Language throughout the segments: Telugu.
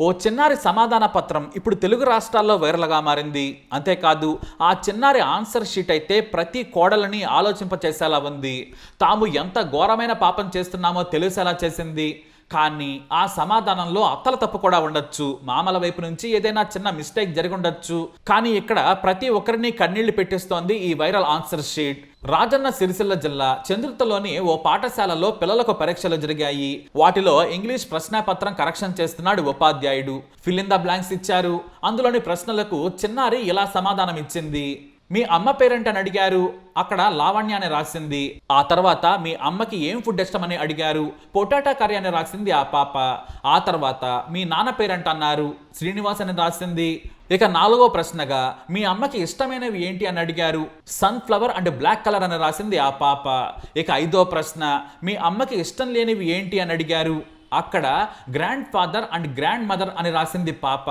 ఓ చిన్నారి సమాధాన పత్రం ఇప్పుడు తెలుగు రాష్ట్రాల్లో వైరల్గా మారింది. అంతేకాదు ఆ చిన్నారి ఆన్సర్ షీట్ అయితే ప్రతి కోడలని ఆలోచింపచేసేలా ఉంది. తాము ఎంత ఘోరమైన పాపం చేస్తున్నామో తెలిసేలా చేసింది. కానీ ఆ సమాధానంలో అత్తల తప్పు కూడా ఉండొచ్చు. మామల వైపు నుంచి ఏదైనా చిన్న మిస్టేక్ జరిగి ఉండొచ్చు. కానీ ఇక్కడ ప్రతి ఒక్కరిని కన్నీళ్ళు పెట్టిస్తోంది ఈ viral answer sheet. Rajanna Sircilla జిల్లా చంద్రుతలోని ఓ పాఠశాలలో పిల్లలకు పరీక్షలు జరిగాయి. వాటిలో ఇంగ్లీష్ ప్రశ్నాపత్రం కరెక్షన్ చేస్తున్నాడు ఉపాధ్యాయుడు. ఫిల్ ఇన్ ద బ్లాంక్స్ ఇచ్చారు. అందులోని ప్రశ్నలకు చిన్నారి ఇలా సమాధానం ఇచ్చింది మీ అమ్మ పేరెంట్ అని అడిగారు. అక్కడ లావణ్య అని రాసింది. ఆ తర్వాత మీ అమ్మకి ఏం ఫుడ్ ఇష్టమని అడిగారు. పొటాటా కర్రీ అని రాసింది ఆ పాప. ఆ తర్వాత మీ నాన్న పేరెంట్ అన్నారు. శ్రీనివాస్ అని రాసింది. ఇక నాలుగో ప్రశ్నగా మీ అమ్మకి ఇష్టమైనవి ఏంటి అని అడిగారు. Sunflower and black colour అని రాసింది ఆ పాప. ఇక ఐదో ప్రశ్న మీ అమ్మకి ఇష్టం లేనివి ఏంటి అని అడిగారు. అక్కడ grandfather and grandmother అని రాసింది పాప.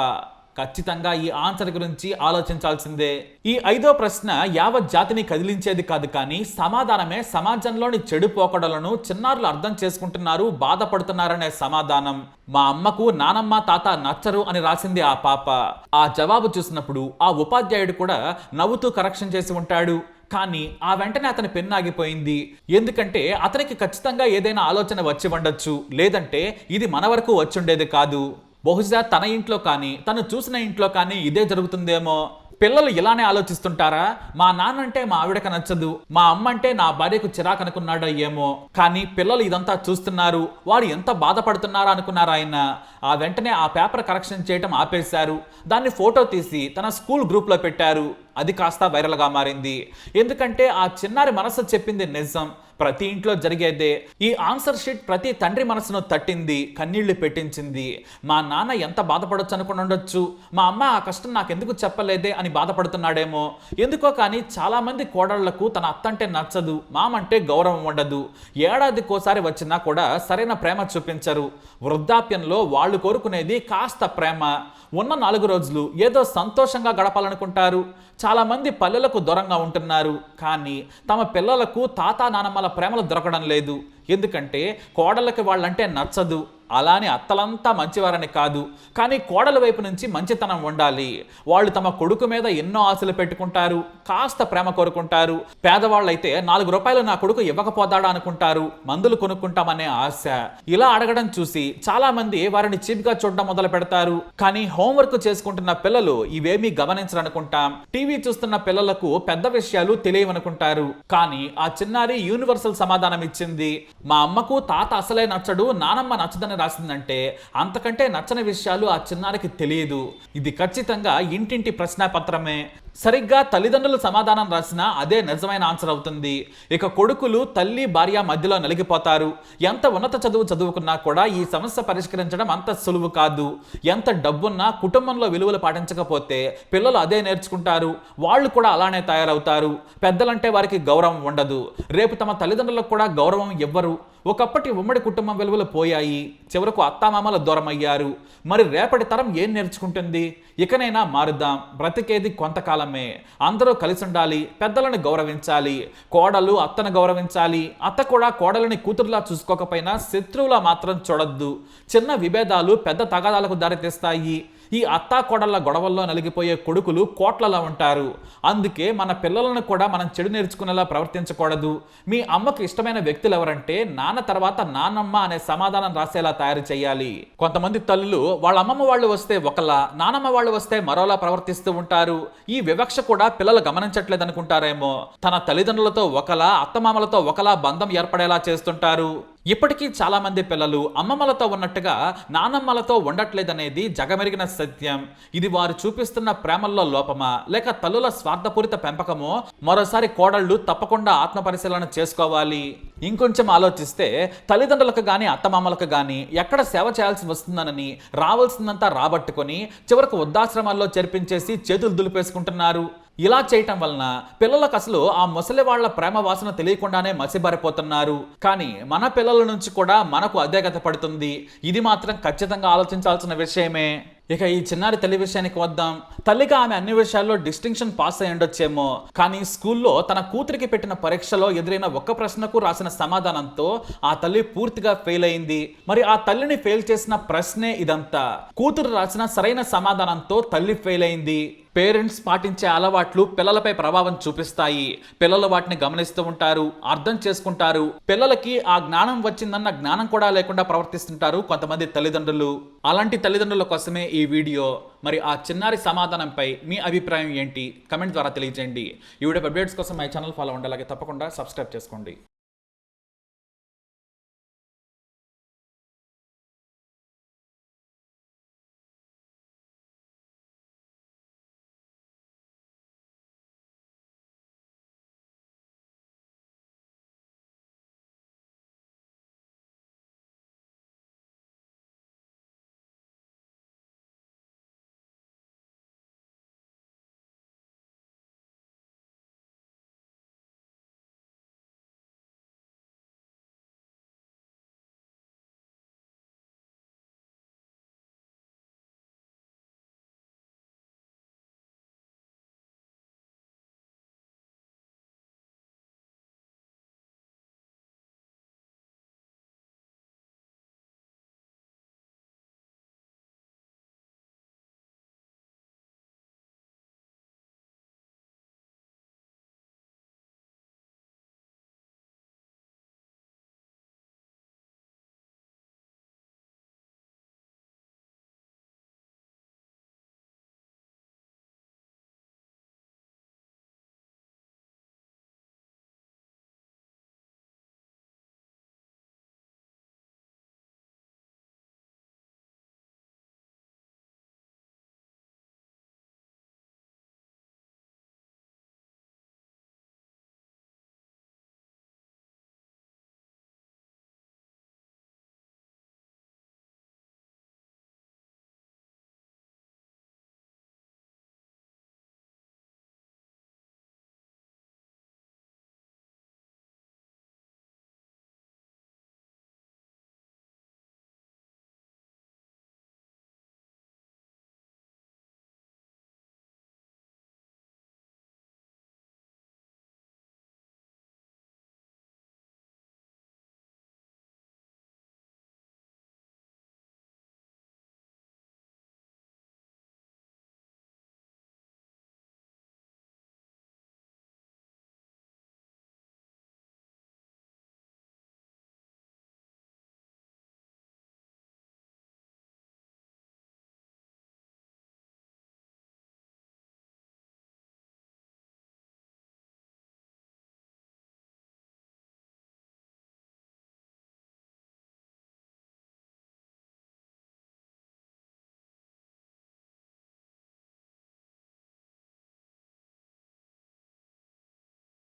ఖచ్చితంగా ఈ ఆన్సర్ గురించి ఆలోచించాల్సిందే. ఈ ఐదో ప్రశ్న యావత్ జాతిని కదిలించేది కాదు కానీ సమాధానమే సమాజంలోని చెడు పోకడలను చిన్నారులు అర్థం చేసుకుంటున్నారు బాధపడుతున్నారనే సమాధానం. మా అమ్మకు నానమ్మ తాత నచ్చరు అని రాసింది ఆ పాప. ఆ జవాబు చూసినప్పుడు ఆ ఉపాధ్యాయుడు కూడా నవ్వుతూ కరెక్షన్ చేసి ఉంటాడు. కానీ ఆ వెంటనే అతని పెన్ను ఆగిపోయింది. ఎందుకంటే అతనికి ఖచ్చితంగా ఏదైనా ఆలోచన వచ్చి ఉండొచ్చు. లేదంటే ఇది మన వరకు వచ్చుండేది కాదు. బహుశా తన ఇంట్లో కానీ తను చూసిన ఇంట్లో కానీ ఇదే జరుగుతుందేమో? పిల్లలు ఇలానే ఆలోచిస్తుంటారా? మా నాన్న అంటే మా ఆవిడకి నచ్చదు మా అమ్మ అంటే నా భార్యకు చిరాకు అనుకున్నాడో ఏమో? కానీ పిల్లలు ఇదంతా చూస్తున్నారు వారు ఎంత బాధపడుతున్నారా అనుకున్నారు ఆయన? ఆ వెంటనే ఆ పేపర్ కరెక్షన్ చేయటం ఆపేశారు దాన్ని ఫోటో తీసి తన స్కూల్ గ్రూప్లో పెట్టారు. అది కాస్త వైరల్గా మారింది. ఎందుకంటే ఆ చిన్నారి మనసు చెప్పింది నిజం. ప్రతి ఇంట్లో జరిగేదే. ఈ ఆన్సర్ షీట్ ప్రతి తండ్రి మనసును తట్టింది కన్నీళ్ళు పెట్టించింది. మా నాన్న ఎంత బాధపడొచ్చు అనుకుని ఉండొచ్చు? మా అమ్మ ఆ కష్టం నాకెందుకు చెప్పలేదే అని బాధపడుతున్నాడేమో. ఎందుకో కానీ చాలామంది కోడళ్ళకు తన అత్తంటే నచ్చదు మామంటే గౌరవం ఉండదు. ఏడాదికోసారి వచ్చినా కూడా సరైన ప్రేమ చూపించరు. వృద్ధాప్యంలో వాళ్ళు కోరుకునేది కాస్త ప్రేమ. ఉన్న నాలుగు రోజులు ఏదో సంతోషంగా గడపాలనుకుంటారు. చాలామంది పల్లెలకు దూరంగా ఉంటున్నారు కానీ తమ పిల్లలకు తాత నానమ్మల ప్రేమలు దొరకడం లేదు. ఎందుకంటే కోడళ్ళకి వాళ్ళంటే నచ్చదు. అలానే అత్తలంతా మంచివారని కాదు. కానీ కోడల వైపు నుంచి మంచితనం ఉండాలి. వాళ్ళు తమ కొడుకు మీద ఎన్నో ఆశలు పెట్టుకుంటారు. కాస్త ప్రేమ కోరుకుంటారు. పేదవాళ్ళైతే నాలుగు రూపాయలు నా కొడుకు ఇవ్వకపోతాడా అనుకుంటారు. మందులు కొనుక్కుంటామనే ఆశ. ఇలా అడగడం చూసి చాలా మంది వారిని చీప్గా చూడడం మొదలు పెడతారు. కానీ హోంవర్క్ చేసుకుంటున్న పిల్లలు ఇవేమీ గమనించరనుకుంటాం. టీవీ చూస్తున్న పిల్లలకు పెద్ద విషయాలు తెలియవనుకుంటారు. కానీ ఆ చిన్నారి యూనివర్సల్ సమాధానం ఇచ్చింది. మా అమ్మకు తాత అసలే నచ్చడు నానమ్మ నచ్చదని రాసిందంటే అంతకంటే నచ్చని విషయాలు ఆ చిన్నారికి తెలియదు. ఇది ఖచ్చితంగా ఇంటింటి ప్రశ్నాపత్రమే. సరిగ్గా తల్లిదండ్రులు సమాధానం రాసినా అదే నిజమైన ఆన్సర్ అవుతుంది. ఇక కొడుకులు తల్లి భార్య మధ్యలో నలిగిపోతారు. ఎంత ఉన్నత చదువు చదువుకున్నా కూడా ఈ సమస్య పరిష్కరించడం అంత సులువు కాదు. ఎంత డబ్బున్నా కుటుంబంలో విలువలు పాటించకపోతే పిల్లలు అదే నేర్చుకుంటారు. వాళ్ళు కూడా అలానే తయారవుతారు. పెద్దలంటే వారికి గౌరవం ఉండదు. రేపు తమ తల్లిదండ్రులకు కూడా గౌరవం ఇవ్వరు. ఒకప్పటి ఉమ్మడి కుటుంబం విలువలు పోయాయి. చివరకు అత్తామామల దూరం అయ్యారు మరి రేపటి తరం ఏం నేర్చుకుంటుంది? ఇకనైనా మారుద్దాం. బ్రతికేది కొంతకాలం కొంతకాలమే అందరూ కలిసి ఉండాలి పెద్దలను గౌరవించాలి కోడలు అత్తను గౌరవించాలి. అత్త కూడా కోడలని కూతురులా చూసుకోకపోయినా శత్రువులా మాత్రం చూడొద్దు. చిన్న విభేదాలు పెద్ద తగాదాలకు దారితీస్తాయి. ఈ అత్తా కోడళ్ళ గొడవల్లో నలిగిపోయే కొడుకులు కోట్లలో ఉంటారు. అందుకే మన పిల్లలను కూడా మనం చెడు నేర్చుకునేలా ప్రవర్తించకూడదు. మీ అమ్మకు ఇష్టమైన వ్యక్తులు ఎవరంటే నాన్న తర్వాత నానమ్మ అనే సమాధానం రాసేలా తయారు చేయాలి. కొంతమంది తల్లులు వాళ్ళ అమ్మమ్మ వాళ్ళు వస్తే ఒకలా నానమ్మ వాళ్ళు వస్తే మరోలా ప్రవర్తిస్తూ ఉంటారు. ఈ వివక్ష కూడా పిల్లలు గమనించట్లేదు అనుకుంటారేమో తన తల్లిదండ్రులతో ఒకలా అత్తమామలతో ఒకలా బంధం ఏర్పడేలా చేస్తుంటారు. ఇప్పటికీ చాలామంది పిల్లలు అమ్మమ్మలతో ఉన్నట్టుగా నానమ్మలతో ఉండట్లేదనేది జగమెరిగిన సత్యం. ఇది వారు చూపిస్తున్న ప్రేమల్లో లోపమా? లేక తల్లుల స్వార్థపూరిత పెంపకమో? మరోసారి కోడళ్ళు తప్పకుండా ఆత్మ పరిశీలన చేసుకోవాలి. ఇంకొంచెం ఆలోచిస్తే తల్లిదండ్రులకు కానీ అత్తమామలకు కానీ ఎక్కడ సేవ చేయాల్సి వస్తుందనని రావాల్సిందంతా రాబట్టుకొని చివరకు వృద్ధాశ్రమాల్లో చేర్పించేసి చేతులు దులిపేసుకుంటున్నారు. ఇలా చేయటం వలన పిల్లలకు అసలు ఆ ముసలి వాళ్ళ ప్రేమ వాసన తెలియకుండానే మసిబారిపోతున్నారు. కానీ మన పిల్లల నుంచి కూడా మనకు అదే గత పడుతుంది. ఇది మాత్రం ఖచ్చితంగా ఆలోచించాల్సిన విషయమే. ఇక ఈ చిన్నారి తల్లి విషయానికి వద్దాం. తల్లిగా ఆమె అన్ని విషయాల్లో డిస్టింక్షన్ పాస్ అయి ఉండొచ్చేమో. కానీ స్కూల్లో తన కూతురికి పెట్టిన పరీక్షలో ఎదురైన ఒక్క ప్రశ్నకు రాసిన సమాధానంతో ఆ తల్లి పూర్తిగా ఫెయిల్ అయింది. మరి ఆ తల్లిని ఫెయిల్ చేసిన ప్రశ్నే ఇదంతా. కూతురు రాసిన సరైన సమాధానంతో తల్లి ఫెయిల్ అయింది. పేరెంట్స్ పాటించే అలవాట్లు పిల్లలపై ప్రభావం చూపిస్తాయి. పిల్లలు వాటిని గమనిస్తూ ఉంటారు అర్థం చేసుకుంటారు. పిల్లలకి ఆ జ్ఞానం వచ్చిందన్న జ్ఞానం కూడా లేకుండా ప్రవర్తిస్తుంటారు కొంతమంది తల్లిదండ్రులు. అలాంటి తల్లిదండ్రుల కోసమే ఈ వీడియో. మరి ఆ చిన్నారి సమాధానంపై మీ అభిప్రాయం ఏంటి? కమెంట్ ద్వారా తెలియజేయండి. ఈ వీడియో అప్డేట్స్ కోసం మై ఛానల్ ఫాలో ఉండాలి తప్పకుండా సబ్స్క్రైబ్ చేసుకోండి.